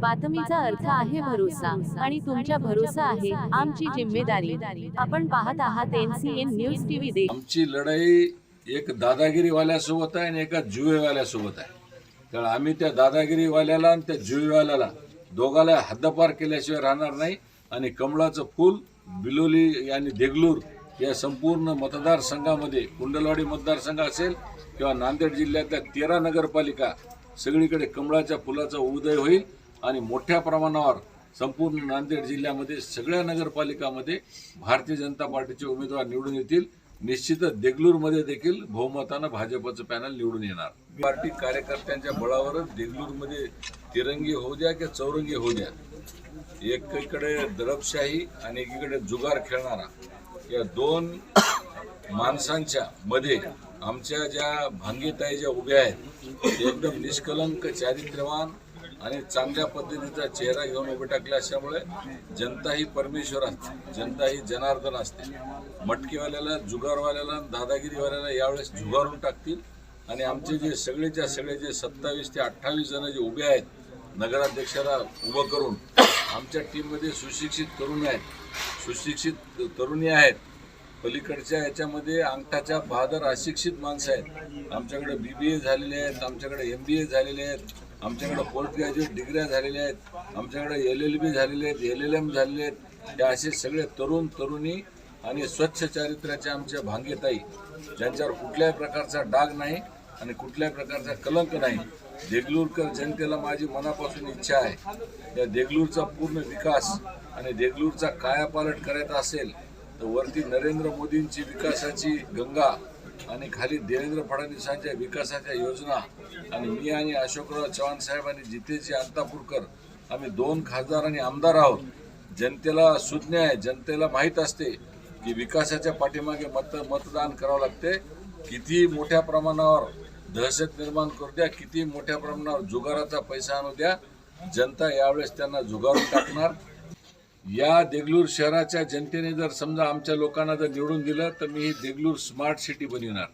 बातमीचा अर्थ आहे भरोसा आणि तुमच्या भरोसा आहे आमची जिम्मेदारी. आपण पाहत आहात एनसीएन न्यूज टीव्ही देश. आमची लढाई एक दादागिरीवाल्यासोबत आहे आणि एका जुवेवाल्यासोबत आहे. तर आम्ही त्या दादागिरीवाल्याला आणि त्या जुवेवाल्याला दोघाला हद्दपार केल्याशिवाय राहणार नाही आणि कमळाचं फूल बिलोली आणि देगलूर या संपूर्ण मतदारसंघामध्ये कुंडलवाडी मतदारसंघ असेल किंवा नांदेड जिल्ह्यातल्या तेरा नगरपालिका सगळीकडे कमळाच्या फुलाचा उदय होईल. आणि मोठ्या प्रमाणावर संपूर्ण नांदेड जिल्ह्यामध्ये सगळ्या नगरपालिकामध्ये भारतीय जनता पार्टीचे उमेदवार निवडून येतील. निश्चितच देगलूरमध्ये देखील बहुमतानं भाजपचं पॅनल निवडून येणार. पार्टी कार्यकर्त्यांच्या बळावरच देगलूरमध्ये तिरंगी होऊ द्या किंवा चौरंगी होऊ द्या. एकीकडे दडपशाही आणि एकीकडे जुगार खेळणारा या दोन माणसांच्या मध्ये आमच्या ज्या भांगीताई ज्या उभ्या आहेत एकदम निष्कलंक चारित्र्यवान आणि चांगल्या पद्धतीचा चेहरा घेऊन उभे टाकले असल्यामुळे जनता ही परमेश्वर असते जनता ही जनार्दन असते. मटकीवाल्याला जुगारवाल्याला दादागिरीवाल्याला यावेळेस जुगारून टाकतील. आणि आमचे जे सगळेच्या सगळे जे सत्तावीस ते अठ्ठावीस जण जे उभे आहेत नगराध्यक्षाला उभं करून आमच्या टीममध्ये सुशिक्षित तरुण आहेत. सुशिक्षित तरुणी आहेत. पलीकडच्या याच्यामध्ये अंगठाच्या बहादर अशिक्षित माणसं आहेत. आमच्याकडे बी बी ए झालेले आहेत आमच्याकडे एम बी ए झालेले आहेत. आमच्याकडे पोस्ट ग्रॅज्युएट डिग्र्या झालेल्या आहेत. आमच्याकडे एल एल बी झालेले आहेत एल एल एम झालेले आहेत. हे असे सगळे तरुण तरुणी आणि स्वच्छ चारित्र्याच्या आमच्या भांगेताई ज्यांच्यावर कुठल्याही प्रकारचा डाग नाही आणि कुठल्याही प्रकारचा कलंक नाही. देगलूरकर जनतेला माझी मनापासून इच्छा आहे. या देगलूरचा पूर्ण विकास आणि देगलूरचा कायापालट करायचा असेल तर वरती नरेंद्र मोदींची विकासाची गंगा आणि खाली देवेंद्र फडणवीसांच्या विकासाच्या योजना आणि मी आणि अशोकराव चव्हाण साहेब आणि जितेजी अंतापूरकर आम्ही दोन खासदार आणि आमदार आहोत. जनतेला सुज्ञ आहे जनतेला माहीत असते की विकासाच्या पाठीमागे मत मतदान करावं लागते. किती मोठ्या प्रमाणावर दहशत निर्माण करू द्या किती मोठ्या प्रमाणावर जुगाराचा पैसा आणू द्या जनता यावेळेस त्यांना जुगारून टाकणार. या देगलूर शहराच्या जनतेने जर समजा आमच्या लोकांना जर निवडून दिलं तर मी ही देगलूर स्मार्ट सिटी बनविणार.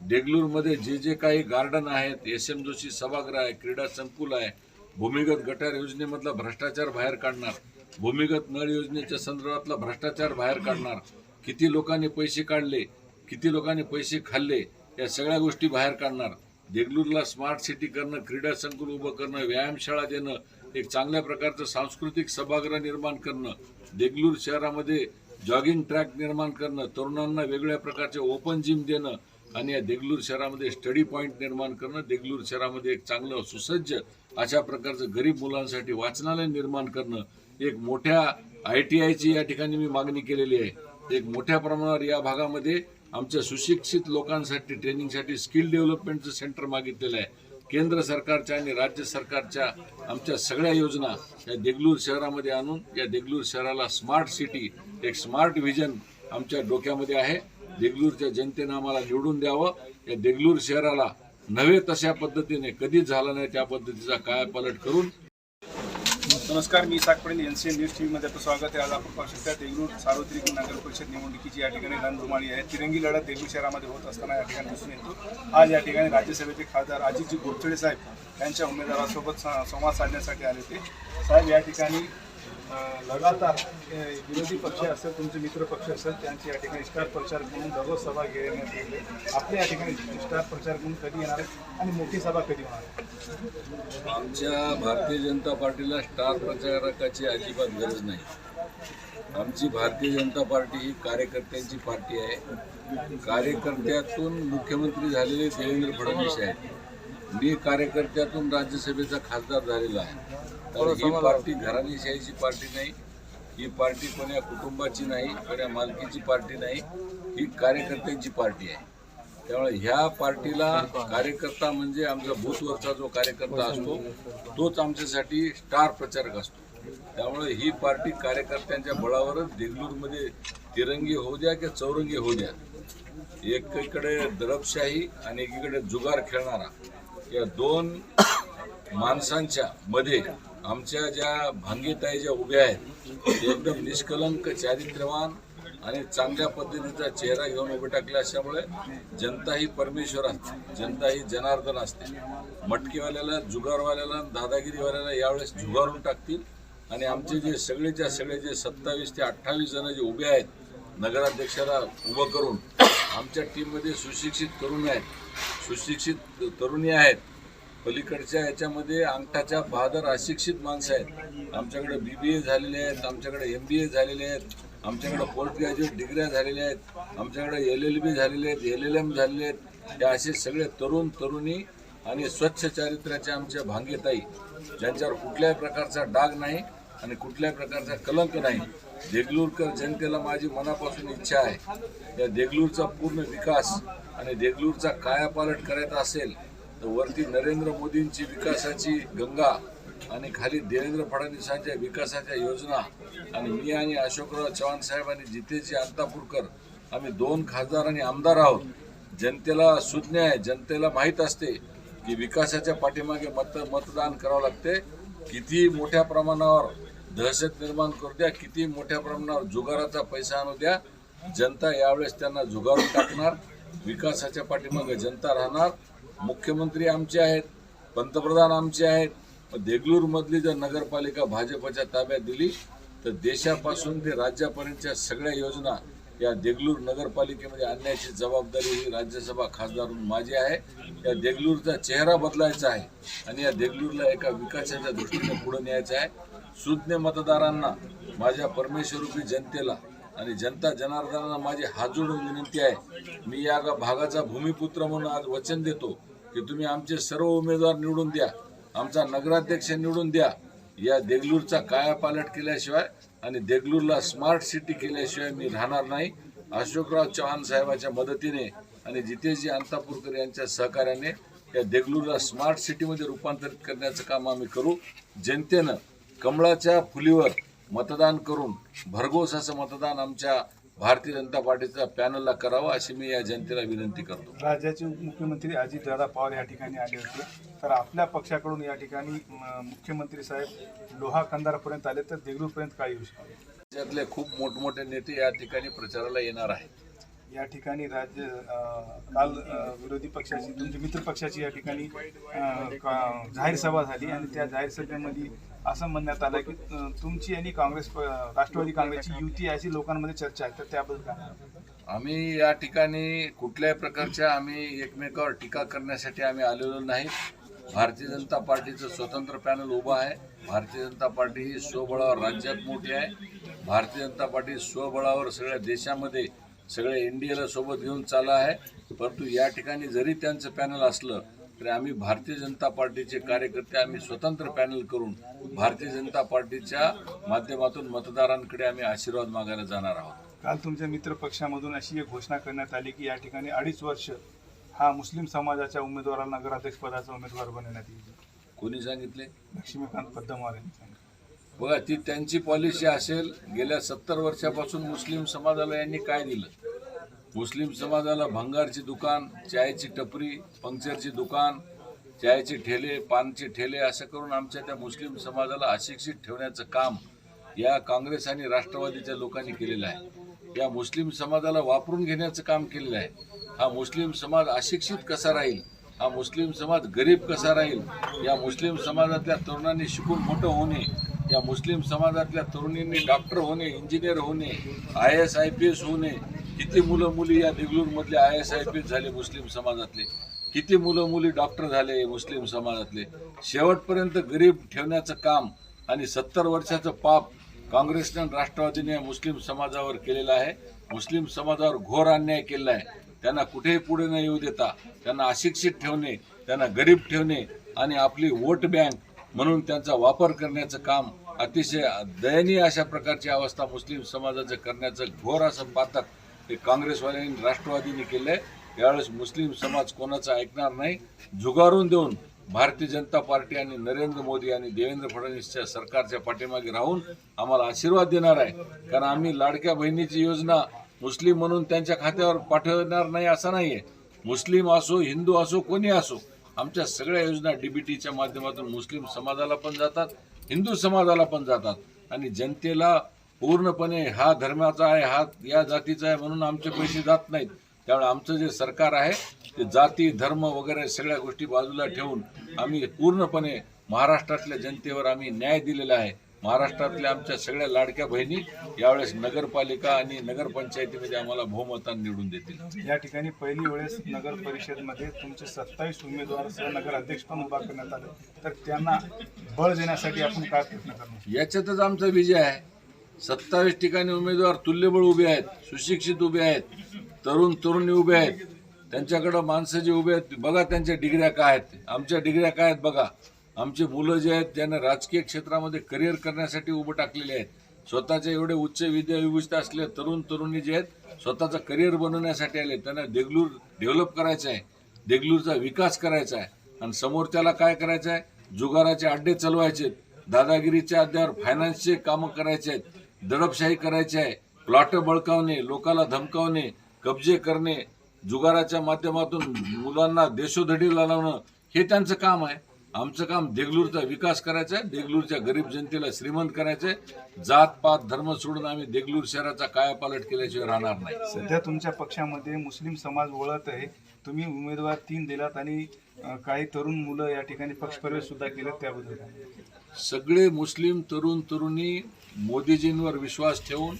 देगलूरमध्ये जे जे काही गार्डन आहेत एस एम जोशी सभागृह आहे क्रीडा संकुल आहे भूमिगत गटार योजनेमधला भ्रष्टाचार बाहेर काढणार भूमिगत नळ योजनेच्या संदर्भातला भ्रष्टाचार बाहेर काढणार किती लोकांनी पैसे काढले किती लोकांनी पैसे खाल्ले या सगळ्या गोष्टी बाहेर काढणार. देगलूरला स्मार्ट सिटी करणं क्रीडा संकुल उभं करणं व्यायामशाळा देणं एक चांगल्या प्रकारचं सांस्कृतिक सभागृह निर्माण करणं देगलूर शहरामध्ये जॉगिंग ट्रॅक निर्माण करणं तरुणांना वेगळ्या प्रकारचे ओपन जिम देणं आणि या देगलूर शहरामध्ये स्टडी पॉईंट निर्माण करणं देगलूर शहरामध्ये एक चांगलं सुसज्ज अशा प्रकारचं गरीब मुलांसाठी वाचनालय निर्माण करणं एक मोठ्या आय टी आयची या ठिकाणी मी मागणी केलेली आहे. एक मोठ्या प्रमाणावर या भागामध्ये आमच्या सुशिक्षित लोकांसाठी ट्रेनिंगसाठी स्किल डेव्हलपमेंटचं सेंटर मागितलेलं आहे. केंद्र सरकारच्या आणि राज्य सरकारच्या आमच्या सगळ्या योजना या देगलूर शहरामध्ये आणून या देगलूर शहराला स्मार्ट सिटी एक स्मार्ट व्हिजन आमच्या डोक्यामध्ये आहे. देगलूरच्या जनतेनं आम्हाला निवडून द्यावं. या देगलूर शहराला नव्हे तशा पद्धतीने कधीच झाला नाही त्या पद्धतीचा कायापालट करून नमस्कार मी Isak Patel N C N news T व्हीमध्ये आपलं स्वागत आहे. आज आपण पाहू शकता देगलूर सार्वत्रिक नगर परिषद निवडणुकीची या ठिकाणी रणधुमाळी आहे. तिरंगी लढत देगलूर शहरामध्ये होत असताना या ठिकाणी दिसून येतो. आज या ठिकाणी राज्यसभेचे खासदार अजितजी गोपचडे साहेब यांच्या उमेदवारासोबत संवाद साधण्यासाठी आले होते. साहेब या ठिकाणी लगातार विरोधी पक्ष असेल तुमचे मित्र पक्ष असेल त्यांचे या ठिकाणी स्टार प्रचार म्हणून दररोज सभा घेण्यात येते. आपल्या या ठिकाणी स्टार प्रचार म्हणून कधी येणार आणि मोठी सभा कधी होणार आमच्या भारतीय जनता पार्टीला स्टार प्रचारकाची अजिबात गरज नाही. आमची भारतीय जनता पार्टी ही कार्यकर्त्यांची पार्टी आहे. कार्यकर्त्यातून मुख्यमंत्री झालेले देवेंद्र फडणवीस आहेत. मी कार्यकर्त्यातून राज्यसभेचा खासदार झालेला आहे. ही पार्टी घराणेशाहीची पार्टी नाही ही पार्टी कोण्या कुटुंबाची नाही कोण्या मालकीची पार्टी नाही ही कार्यकर्त्यांची पार्टी आहे. त्यामुळे ह्या पार्टीला कार्यकर्ता म्हणजे आमचा बूथवरचा जो कार्यकर्ता असतो तोच आमच्यासाठी स्टार प्रचारक असतो. त्यामुळे ही पार्टी कार्यकर्त्यांच्या बळावरच देगलूरमध्ये तिरंगी होऊ द्या किंवा चौरंगी होऊ द्या. एकीकडे दडपशाही आणि एकीकडे जुगार खेळणारा या दोन माणसांच्या मध्ये आमच्या ज्या भांगीताई ज्या उभ्या आहेत एकदम निष्कलंक चारित्र्यवान आणि चांगल्या पद्धतीचा चेहरा घेऊन उभे टाकले असल्यामुळे जनता ही परमेश्वर असते जनता ही जनार्दन असते. मटकीवाल्याला जुगारवाल्याला दादागिरीवाल्याला यावेळेस जुगारून टाकतील आणि आमचे जे सगळेच्या सगळे जे सत्तावीस ते अठ्ठावीस जण जे उभे आहेत नगराध्यक्षाला उभं करून आमच्या टीममध्ये सुशिक्षित तरुण आहेत सुशिक्षित तरुणी आहेत पलीकडच्या याच्यामध्ये अंगठाच्या बहादर अशिक्षित माणसं आहेत. आमच्याकडे बी बी ए झालेले आहेत आमच्याकडे एम बी ए झालेले आहेत आमच्याकडे पोस्ट ग्रॅज्युएट डिग्र्या झालेल्या आहेत आमच्याकडे एल एल बी झालेले आहेत एल एल एम झालेले आहेत. हे असे सगळे तरुण तरुणी आणि स्वच्छ चारित्र्याच्या आमच्या भांगेताई ज्यांच्यावर कुठल्याही प्रकारचा डाग नाही आणि कुठल्याही प्रकारचा कलंक नाही. देगलूरकर जनतेला माझी मनापासून इच्छा आहे. या देगलूरचा पूर्ण विकास आणि देगलूरचा कायापालट करायचा असेल तर वरती नरेंद्र मोदींची विकासाची गंगा आणि खाली देवेंद्र फडणवीसांच्या विकासाच्या योजना आणि मी आणि अशोकराव चव्हाण साहेब आणि जितेजी अंतापूरकर आम्ही दोन खासदार आणि आमदार आहोत. जनतेला सुज्ञ आहे जनतेला माहीत असते की विकासाच्या पाठीमागे मत मतदान करावं लागते. किती मोठ्या प्रमाणावर दहशत निर्माण करू द्या किती मोठ्या प्रमाणावर जुगाराचा पैसा आणू द्या. जनता यावेळेस त्यांना जुगारून टाकणार विकासाच्या पाठीमागे जनता राहणार. मुख्यमंत्री आमचे आहेत पंतप्रधान आमचे आहेत. देगलूरमधली जर नगरपालिका भाजपच्या ताब्यात दिली तर देशापासून ते राज्यापर्यंतच्या सगळ्या योजना या देगलूर नगरपालिकेमध्ये आणण्याची जबाबदारी ही राज्यसभा खासदार माझी आहे. या देगलूरचा चेहरा बदलायचा आहे आणि या देगलूरला एका विकासाच्या दृष्टीने पुढे न्यायचं आहे. सुज्ञ मतदारांना माझ्या परमेश्वरूपी जनतेला आणि जनता जनार्दनांना माझी हात जोडून विनंती आहे. मी या भागाचा भूमिपुत्र म्हणून आज वचन देतो. की तुम्ही आमचे सर्व उमेदवार निवडून द्या आमचा नगराध्यक्ष निवडून द्या. या देगलूरचा कायापालट केल्याशिवाय आणि देगलूरला स्मार्ट सिटी केल्याशिवाय मी राहणार नाही. अशोकराव चव्हाण साहेबाच्या मदतीने आणि जितेजी अंतापूरकर यांच्या सहकार्याने या देगलूरला स्मार्ट सिटीमध्ये रूपांतरित करण्याचं काम आम्ही करू. जनतेनं कमळाच्या फुलीवर मतदान करून भरघोस असं मतदान आमच्या भारतीय जनता पार्टीच्या पॅनलला करावं अशी मी या जनतेला विनंती करतो. राज्याचे उपमुख्यमंत्री अजितदादा पवार या ठिकाणी आले होते. तर आपल्या पक्षाकडून या ठिकाणी मुख्यमंत्री साहेब लोहा कंदारपर्यंत आले तर देगलूरपर्यंत काय येऊ शकते? राज्यातले खूप मोठमोठे नेते या ठिकाणी प्रचाराला येणार आहेत. या ठिकाणी राज्य काल विरोधी पक्षाची तुमच्या मित्र पक्षाची या ठिकाणी अं, का- जाहीर सभा झाली आणि त्या जाहीर सभेमध्ये असं म्हणण्यात आलं की तुमची आणि काँग्रेस प- राष्ट्रवादी काँग्रेसची युती अशी लोकांमध्ये चर्चा आहे तर त्याबद्दल काय? आम्ही या ठिकाणी कुठल्याही प्रकारच्या आम्ही एकमेकावर टीका करण्यासाठी आम्ही आलेलो नाही. भारतीय जनता पार्टीचं स्वतंत्र पॅनल उभं आहे. भारतीय जनता पार्टी ही स्वबळावर राज्यात मोठी आहे. भारतीय जनता पार्टी स्वबळावर सगळ्या देशामध्ये सगळ्या इंडियाला सोबत घेऊन चालू आहे. परंतु या ठिकाणी जरी त्यांचं पॅनल असलं तरी आम्ही भारतीय जनता पार्टीचे कार्यकर्ते आम्ही स्वतंत्र पॅनल करून भारतीय जनता पार्टीच्या माध्यमातून मतदारांकडे आम्ही आशीर्वाद मागायला जाणार आहोत. काल तुमच्या मित्र पक्षामधून अशी एक घोषणा करण्यात आली की या ठिकाणी अडीच वर्ष हा मुस्लिम समाजाच्या उमेदवाराला नगराध्यक्ष पदाचा उमेदवार बनवण्यात येईल. कोणी सांगितले? लक्ष्मीकांत पद्मवार यांनी सांगितलं. बघा ती त्यांची पॉलिसी असेल गेल्या सत्तर वर्षापासून मुस्लिम समाजाला यांनी काय दिलं? मुस्लिम समाजाला भंगारची दुकान चायची टपरी पंक्चरची दुकान चायचे ठेले पानचे ठेले असं करून आमच्या त्या मुस्लिम समाजाला अशिक्षित ठेवण्याचं काम या काँग्रेस आणि राष्ट्रवादीच्या लोकांनी केलेलं आहे. या मुस्लिम समाजाला वापरून घेण्याचं काम केलेलं आहे. हा मुस्लिम समाज अशिक्षित कसा राहील? हा मुस्लिम समाज गरीब कसा राहील? या मुस्लिम समाजातल्या तरुणांनी शिकून मोठं होणे या मुस्लिम समाजातल्या तरुणींनी डॉक्टर होणे इंजिनियर होणे I S I P S होणे किती मुलं मुली या देगलूरमधले I S I P S झाले मुस्लिम समाजातले? किती मुलं मुली डॉक्टर झाले मुस्लिम समाजातले? शेवटपर्यंत गरीब ठेवण्याचं काम आणि सत्तर वर्षाचं पाप काँग्रेसनं राष्ट्रवादीने मुस्लिम समाजावर केलेलं आहे. मुस्लिम समाजावर घोर अन्याय केलेला आहे. त्यांना कुठेही पुढे न येऊ देता त्यांना अशिक्षित ठेवणे त्यांना गरीब ठेवणे आणि आपली वोट बँक म्हणून त्यांचा वापर करण्याचं काम अतिशय दयनीय अशा प्रकारची अवस्था मुस्लिम समाजाचं करण्याचं घोर असं पातक हे काँग्रेसवाल्यांनी राष्ट्रवादीने केलं आहे यावेळेस मुस्लिम समाज कोणाचा ऐकणार नाही? झुगारून देऊन भारतीय जनता पार्टी आणि नरेंद्र मोदी आणि देवेंद्र फडणवीसच्या सरकारच्या पाठीमागे राहून आम्हाला आशीर्वाद देणार आहे. कारण आम्ही लाडक्या बहिणीची योजना मुस्लिम म्हणून त्यांच्या खात्यावर पाठवणार नाही असं नाही आहे मुस्लिम असो हिंदू असो कोणी असो आमच्या सगळ्या योजना डीबीटीच्या माध्यमातून मुस्लिम समाजाला पण जातात हिंदू समाजाला पण जातात. आणि जनतेला पूर्णपणे हा धर्माचा आहे हा या जातीचा आहे म्हणून आमचे पैसे जात नाहीत. त्यामुळे आमचं जे सरकार आहे ते जाती धर्म वगैरे सगळ्या गोष्टी बाजूला ठेवून आम्ही पूर्णपणे महाराष्ट्रातल्या जनतेवर आम्ही न्याय दिलेला आहे. महाराष्ट्रातल्या आमच्या सगळ्या लाडक्या बहिणी यावेळेस नगरपालिका आणि नगरपंचायतीमध्ये आम्हाला बहुमतान निवडून देतील. या ठिकाणी पहिली वेळेस नगर परिषदमध्ये तुमचे सत्तावीस उमेदवार नगर अध्यक्ष पण उभा करण्यात आले. तर त्यांना बळ देण्यासाठी आपण काय प्रयत्न करणार? याच्यातच आमचा विजय आहे. सत्तावीस ठिकाणी उमेदवार तुल्यबळ उभे आहेत सुशिक्षित उभे आहेत तरुण तरुणी उभे आहेत. त्यांच्याकडं माणसं जे उभे आहेत बघा त्यांच्या डिग्र्या काय आहेत. आमच्या डिग्र्या काय आहेत बघा. आमचे मुलं जे आहेत ज्यांना राजकीय क्षेत्रामध्ये करिअर करण्यासाठी उभं टाकलेले आहेत. स्वतःचे एवढे उच्च विद्या विभूषित असले तरुण तरुणी जे आहेत स्वतःचं करिअर बनवण्यासाठी आले. त्यांना देगलूर डेव्हलप करायचं आहे. देगलूरचा विकास करायचा आहे. आणि समोरच्याला काय करायचं आहे? जुगाराचे अड्डे चालवायचे दादागिरीच्या अड्ड्यावर फायनान्सचे कामं करायचे आहेत. दडपशाही करायची आहे. प्लॉट बळकावणे लोकाला धमकावणे कब्जे करणे जुगाराच्या माध्यमातून मुलांना देशोधडी लावणं हे त्यांचं काम आहे. आमचं काम देगलूरचा विकास करायचा आहे. देगलूरच्या गरीब जनतेला श्रीमंत करायचं आहे. जात पात धर्म सोडून आम्ही देगलूर शहराचा कायापालट केल्याशिवाय राहणार नाही. सध्या तुमच्या पक्षामध्ये मुस्लिम समाज वळत आहे. तुम्ही उमेदवार तीन दिलात आणि काही तरुण मुलं या ठिकाणी पक्षप्रवेश सुद्धा केले त्याबद्दल? सगळे मुस्लिम तरुण तरुणी मोदीजींवर विश्वास ठेवून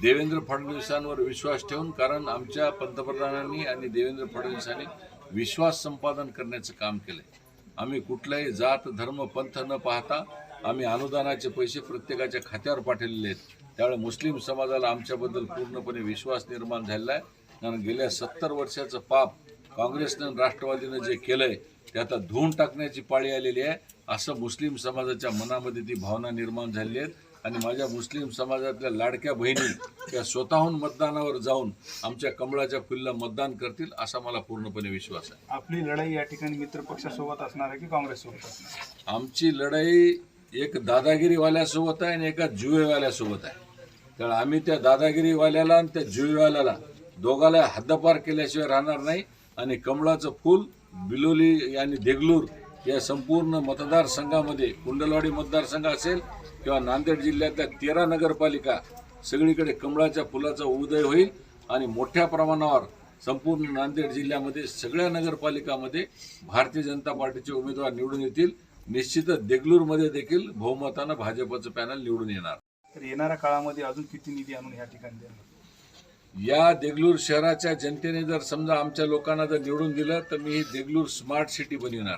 देवेंद्र फडणवीसांवर विश्वास ठेवून कारण आमच्या पंतप्रधानांनी आणि देवेंद्र फडणवीसांनी विश्वास संपादन करण्याचं काम केलंय. आम्ही कुठलाही जात धर्म पंथ न पाहता आम्ही अनुदानाचे पैसे प्रत्येकाच्या खात्यावर पाठवलेले आहेत. त्यामुळे मुस्लिम समाजाला आमच्याबद्दल पूर्णपणे विश्वास निर्माण झालेला आहे. कारण गेल्या सत्तर वर्षाचं पाप काँग्रेसनं राष्ट्रवादीनं जे केलंय ते आता धुवून टाकण्याची पाळी आलेली आहे. असं मुस्लिम समाजाच्या मनामध्ये ती भावना निर्माण झालेली आहेत आणि माझ्या मुस्लिम समाजातल्या लाडक्या बहिणी त्या स्वतःहून मतदानावर जाऊन आमच्या कमळाच्या फुलला मतदान करतील असा मला पूर्णपणे विश्वास आहे आपली लढाई या ठिकाणी मित्र पक्षासोबत असणार आहे की काँग्रेस सोबत असणार आहे? आमची लढाई एक दादागिरीवाल्यासोबत आहे आणि एका जुवेवाल्यासोबत आहे तर आम्ही त्या दादागिरीवाल्याला आणि त्या जुवेवाल्याला दोघाला हद्दपार केल्याशिवाय राहणार नाही आणि कमळाचं फूल बिलोली आणि देगलूर या संपूर्ण मतदारसंघामध्ये कुंडलवाडी मतदारसंघ असेल किंवा नांदेड जिल्ह्यातल्या तेरा नगरपालिका सगळीकडे कमळाच्या फुलाचा उदय होईल आणि मोठ्या प्रमाणावर संपूर्ण नांदेड जिल्ह्यामध्ये सगळ्या नगरपालिकामध्ये भारतीय जनता पार्टीचे उमेदवार निवडून येतील. निश्चितच देगलूरमध्ये देखील बहुमतानं भाजपचं पॅनल निवडून येणार. तर येणाऱ्या काळामध्ये अजून किती निधी आणून या ठिकाणी देणार? या देगलूर शहराच्या जनतेने जर समजा आमच्या लोकांना जर निवडून दिलं तर मी ही देगलूर स्मार्ट सिटी बनविणार.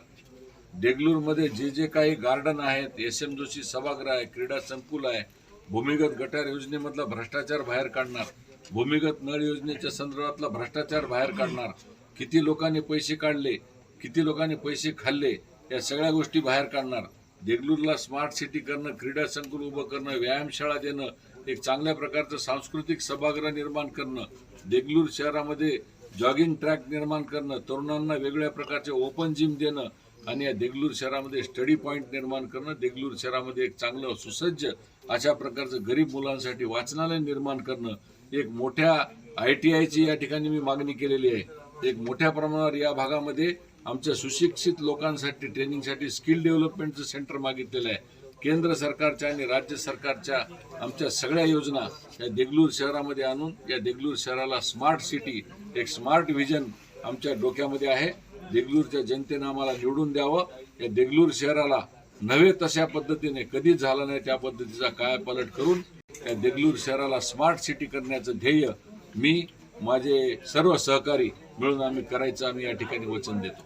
देगलूरमध्ये जे जे काही गार्डन आहेत एस एम जोशी सभागृह आहे क्रीडा संकुल आहे भूमिगत गटार योजनेमधला भ्रष्टाचार बाहेर काढणार भूमिगत नळ योजनेच्या संदर्भातला भ्रष्टाचार बाहेर काढणार किती लोकांनी पैसे काढले किती लोकांनी पैसे खाल्ले या सगळ्या गोष्टी बाहेर काढणार. देगलूरला स्मार्ट सिटी करणं क्रीडा संकुल उभं करणं व्यायामशाळा देणं एक चांगल्या प्रकारचं सांस्कृतिक सभागृह निर्माण करणं देगलूर शहरामध्ये जॉगिंग ट्रॅक निर्माण करणं तरुणांना वेगळ्या प्रकारचे ओपन जिम देणं आणि या देगलूर शहरामध्ये स्टडी पॉईंट निर्माण करणं देगलूर शहरामध्ये एक चांगलं सुसज्ज अशा प्रकारचं गरीब मुलांसाठी वाचनालय निर्माण करणं एक मोठ्या आय टी आयची या ठिकाणी मी मागणी केलेली आहे. एक मोठ्या प्रमाणावर या भागामध्ये आमच्या सुशिक्षित लोकांसाठी ट्रेनिंगसाठी स्किल डेव्हलपमेंटचं सेंटर मागितलेलं आहे. केंद्र सरकारच्या आणि राज्य सरकारच्या आमच्या सगळ्या योजना या देगलूर शहरामध्ये आणून या देगलूर शहराला स्मार्ट सिटी एक स्मार्ट व्हिजन आमच्या डोक्यामध्ये आहे. देगलूरच्या जनतेनं आम्हाला निवडून द्यावं. या देगलूर शहराला नव्हे तशा पद्धतीने कधीच झाला नाही त्या पद्धतीचा कायापालट करून या देगलूर शहराला स्मार्ट सिटी करण्याचं ध्येय मी माझे सर्व सहकारी मिळून आम्ही करायचं आम्ही या ठिकाणी वचन देतो.